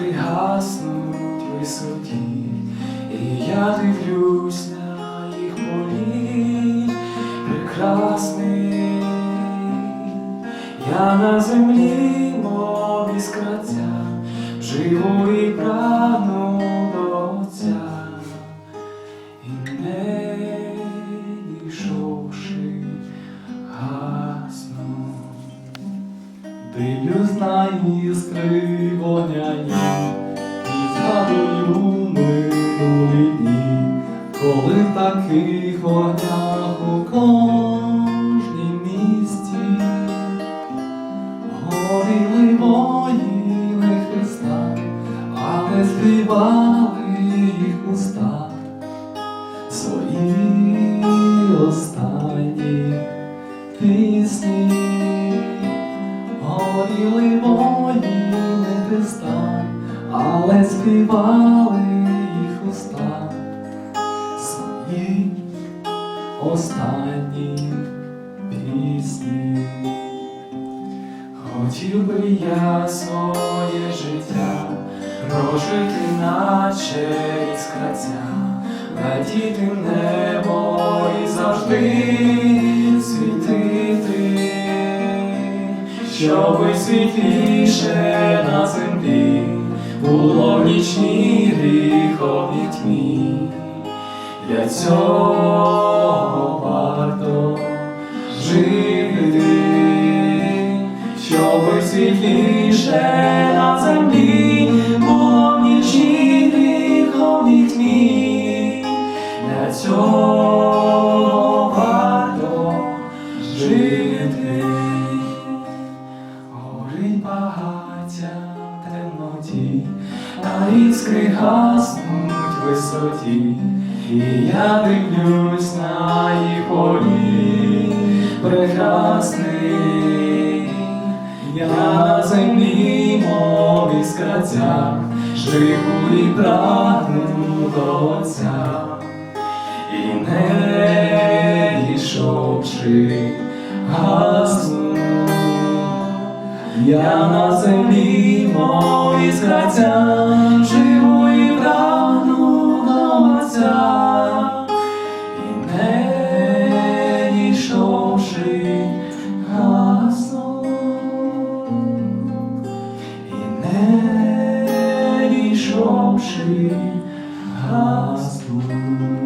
Лампи гаснуть висоті, і я дивлюсь на їх полі, прекрасний, я на землі, мові скраття, живу і прану до Отця, і не дійшовши гасну, дивлюсь на іскри вогня. В таких вогнях у кожній місті горіли воїни Христа, але співали їх уста свої останні пісні. Горіли воїни Христа, але співали свої останні пісні. Хотів би я своє життя прожити, наче іскраця, в небо і завжди світити, щоби світліше Для цього варто жити, щоби світліше на землі було в тьмі. Для цього жити. Горить багаття темноті, а іскри гаснуть в висоті, і я дивлюсь на їх полі прекрасний, я на землі, мов іскраця, живу і прагну до Отця, і не гасну. Я на землі, мов іскраця, живу і прагну до Отця, і не дійшовши гасну, і не дійшовши гасну.